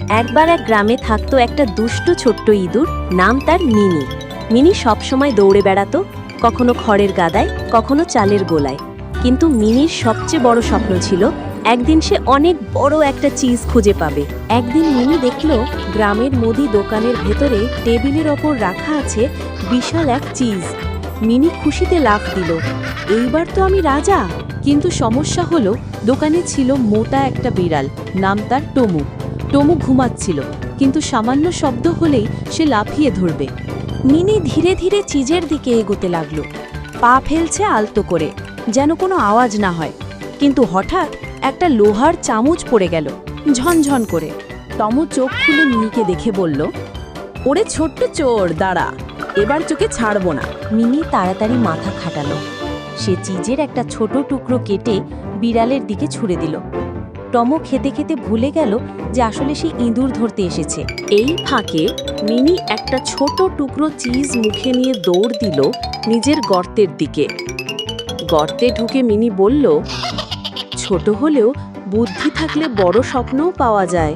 একবার এক গ্রামে থাকতো একটা দুষ্ট ছোট্ট ইঁদুর, নাম তার মিনি। মিনি সবসময় দৌড়ে বেড়াতো, কখনো খড়ের গাদায়, কখনো চালের গোলায়। কিন্তু মিনির সবচেয়ে বড় স্বপ্ন ছিল, একদিন সে অনেক বড় একটা চিজ খুঁজে পাবে। একদিন মিনি দেখল, গ্রামের মুদি দোকানের ভেতরে টেবিলের ওপর রাখা আছে বিশাল এক চিজ। মিনি খুশিতে লাফ দিল, এইবার তো আমি রাজা। কিন্তু সমস্যা হলো, দোকানে ছিল মোটা একটা বিড়াল, নাম তার টমু। টমু ঘুমাচ্ছিল, কিন্তু সামান্য শব্দ হলেই সে লাফিয়ে ধরবে। মিনি ধীরে ধীরে চিজের দিকে এগোতে লাগল। পা ফেলছে আলতো করে, যেন কোনো আওয়াজ না হয়। কিন্তু হঠাৎ একটা লোহার চামচ পড়ে গেল, ঝনঝন করে। টমু চোখ খুলে মিনিকে দেখে বলল, ওরে ছোট্ট চোর, দাঁড়া, এবার চোখে ছাড়বো না। মিনি তাড়াতাড়ি মাথা খাটালো। সে চিজের একটা ছোট টুকরো কেটে বিড়ালের দিকে ছুঁড়ে দিল। টমো খেতে খেতে ভুলে গেল যে আসলে সে ইঁদুর ধরতে এসেছে। এই ফাঁকে মিনি একটা ছোট টুকরো চিজ মুখে নিয়ে দৌড় দিল নিজের গর্তের দিকে। গর্তে ঢুকে মিনি বলল, ছোট হলেও বুদ্ধি থাকলে বড় স্বপ্নও পাওয়া যায়।